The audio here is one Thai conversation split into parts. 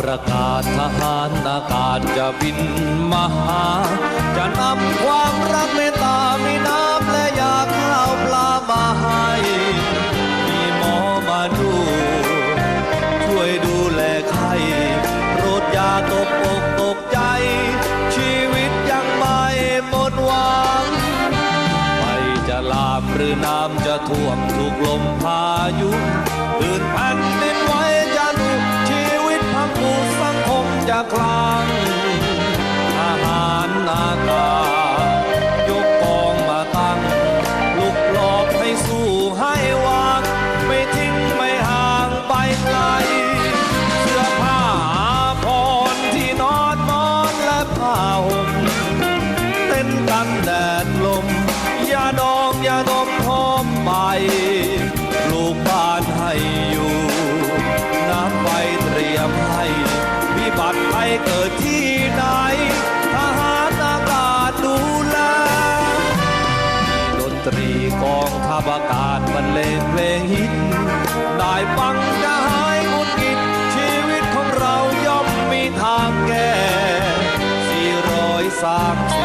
ประกาศทหารอากาศจะบินมาหา จะนำความรักเมตตามีน้ำและยาข้าวปลามาให้ มีหมอมาดู ช่วยดูแลไข้โปรดยาตกอกตกใจ ชีวิตยังไม่หมดหวังไฟจะลามหรือน้ำจะท่วมถูกลมพายุตื่นแผ่น จะคลางทหารอากาศยกกองมาตั้ง ลุกหลอบให้สู้ให้วาง ไม่ทิ้งไม่ห่างไปไกล เสื้อผ้าอาภรที่นอนมอนและผ้าห่มเต้นกันแดดลม องทัพอากาศบรรเลงเพลงฮิต ได้ฟังจะหายหงุดหงิด ชีวิตของเราย่อมมีทางแก้430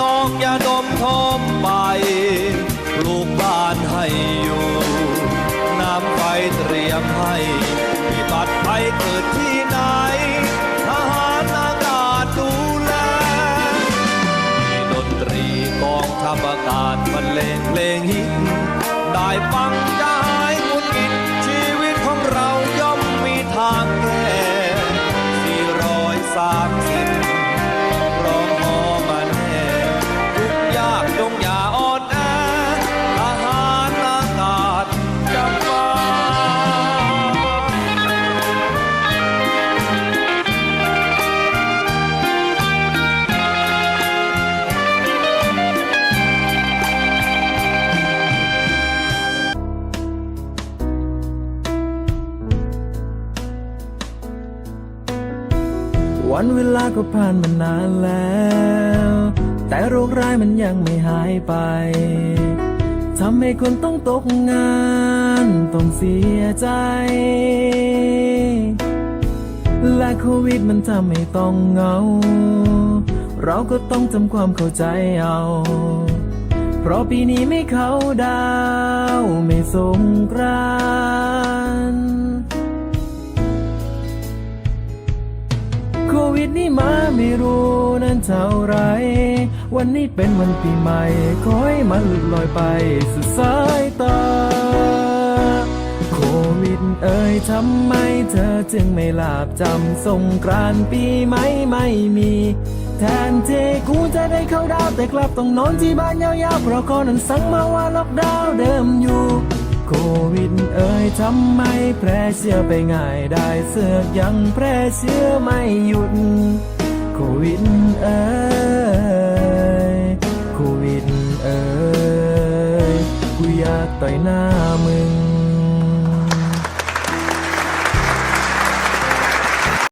ดองอย่าดมทมไปปลูกบ้านให้อยู่ น้ำไฟเตรียมให้วิบัติภัยเกิดที่ไหน ทหารอากาศดูแล มีดนตรีกองทัพอากาศบรรเลงเพลงฮิตได้ฟังจะหา วันเวลาก็ผ่านมานานแล้ว แต่โรคร้ายมันยังไม่หายไปทำให้คนต้องตกงาน ต้องเสียใจ และโควิดมันทำให้ต้องเหงา เราก็ต้องทำความเข้าใจเอา เพราะปีนี้ไม่เข้าดาว ไม่สงกราน เท่าไร วันนี้เป็นวันปีใหม่ขอให้มันหลุดลอยไปสุดสายตา โควิดเอ่ยทำไมเธอจึงไม่หลาบจำสงกรานปีใหม่ไม่มี แทนที่กูจะได้เข้าดาวแต่กลับต้องนอนที่บ้านยาวๆเพราะคนนั้นสั่งมาว่าล็อกดาวน์เดิมอยู่โควิดเอ่ยทำไมแพร่เชื้อไปง่ายได้เสือกยังแพร่เชื้อไม่หยุด โควิดเอ้ยโควิดเอ่ยกูอยากต่อยหน้ามึง